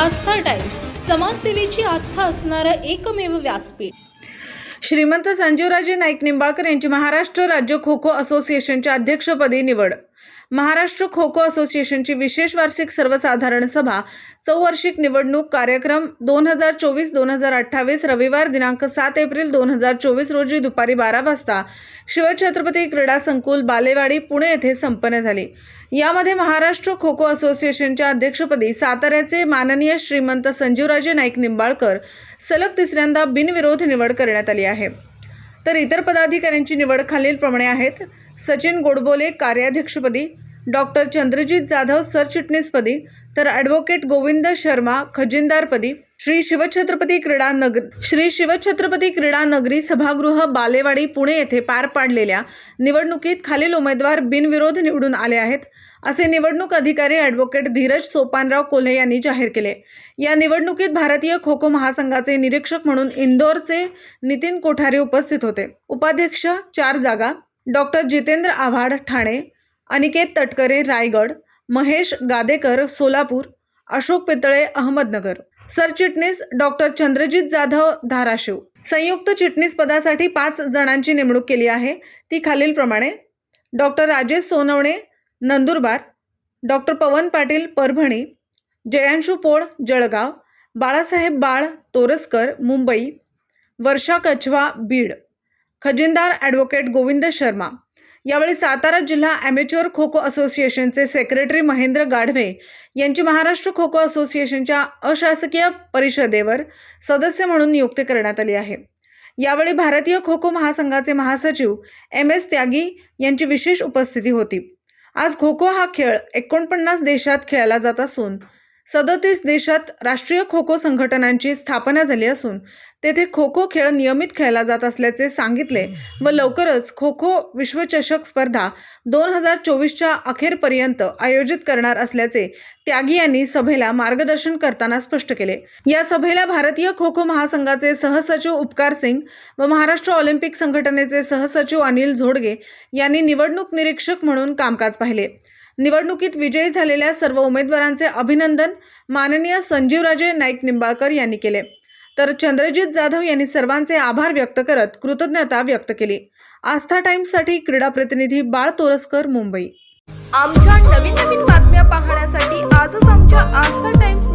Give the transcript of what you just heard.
आस्था times समाजसेवेची आस्था असणारं एकमेव व्यासपीठ. श्रीमंत संजीवराजे नाईक निंबाळकर यांची महाराष्ट्र राज्य खो खो असोसिएशनच्या अध्यक्षपदी निवड. महाराष्ट्र खो खो असोसिएशनची विशेष वार्षिक सर्वसाधारण सभा चौवार्षिक निवडणूक कार्यक्रम दोन हजार चोवीस दोन हजार अठ्ठावीस रविवार दिनांक सात एप्रिल दोन हजार चोवीस रोजी दुपारी बारा वाजता शिवछत्रपती क्रीडा संकुल बालेवाडी पुणे येथे संपन्न झाली. यामध्ये महाराष्ट्र खो खो असोसिएशनच्या अध्यक्षपदी साताऱ्याचे माननीय श्रीमंत संजीवराजे नाईक निंबाळकर सलग तिसऱ्यांदा बिनविरोध निवड करण्यात आली आहे. तर इतर पदाधिकाऱ्यांची निवड खालीलप्रमाणे आहेत. सचिन गोडबोले कार्याध्यक्षपदी डॉक्टर चंद्रजीत जाधव सरचिटणीसपदी तर ॲडव्होकेट गोविंद शर्मा खजिनदारपदी श्री शिवछत्रपती क्रीडा नगर श्री शिवछत्रपती क्रीडा नगरी सभागृह बालेवाडी पुणे येथे पार पाडलेल्या निवडणुकीत खालील उमेदवार बिनविरोध निवडून आले आहेत. असे निवडणूक अधिकारी ॲडव्होकेट धीरज सोपानराव कोल्हे यांनी जाहीर केले. या निवडणुकीत भारतीय खो खो महासंघाचे निरीक्षक म्हणून इंदोरचे नितीन कोठारी उपस्थित होते. उपाध्यक्ष चार जागा डॉक्टर जितेंद्र आव्हाड ठाणे अनिकेत तटकरे रायगड महेश गादेकर सोलापूर अशोक पितळे अहमदनगर. सरचिटणीस डॉक्टर चंद्रजित जाधव धाराशिव. संयुक्त चिटणीस पदासाठी पाच जणांची नेमणूक केली आहे. ती खालीलप्रमाणे डॉक्टर राजेश सोनवणे नंदुरबार. डॉक्टर पवन पाटील परभणी. जयांशू पोळ जळगाव. बाळासाहेब बाळ तोरसकर मुंबई. वर्षा कछवा बीड. खजिनदार ॲडव्होकेट गोविंद शर्मा. यावेळी सातारा जिल्हा ॲमेच्युअर खो खो असोसिएशनचे सेक्रेटरी महेंद्र गाढवे यांची महाराष्ट्र खो खो असोसिएशनच्या अशासकीय परिषदेवर सदस्य म्हणून नियुक्ती करण्यात आली आहे. यावेळी भारतीय खो खो महासंघाचे महासचिव एम एस त्यागी यांची विशेष उपस्थिती होती. आज खो खो हा खेळ एकोणपन्नास देशात खेळला जात असून सदतीस देशात राष्ट्रीय खो खो संघटनांची स्थापना झाली असून तेथे खो खो खेळ नियमित खेळला जात असल्याचे सांगितले व लवकरच खो खो विश्वचषक स्पर्धा दोन हजार चोवीसच्या अखेरपर्यंत आयोजित करणार असल्याचे त्यागी यांनी सभेला मार्गदर्शन करताना स्पष्ट केले. या सभेला भारतीय खो खो महासंघाचे सहसचिव उपकार सिंग व महाराष्ट्र ऑलिम्पिक संघटनेचे सहसचिव अनिल झोडगे यांनी निवडणूक निरीक्षक म्हणून कामकाज पाहिले. निवडणुकीत विजयी झालेल्या सर्व उमेदवारांचे अभिनंदन माननीय संजीवराजे नाईक निंबाळकर यांनी केले. तर चंद्रजित जाधव यांनी सर्वांचे आभार व्यक्त करत कृतज्ञता व्यक्त केली. आस्था टाइम्ससाठी क्रीडा प्रतिनिधी बाळ तोरसकर मुंबई. आमच्या नवीन नवीन बातम्या पाहण्यासाठी आजच आमच्या आस्था टाइम्स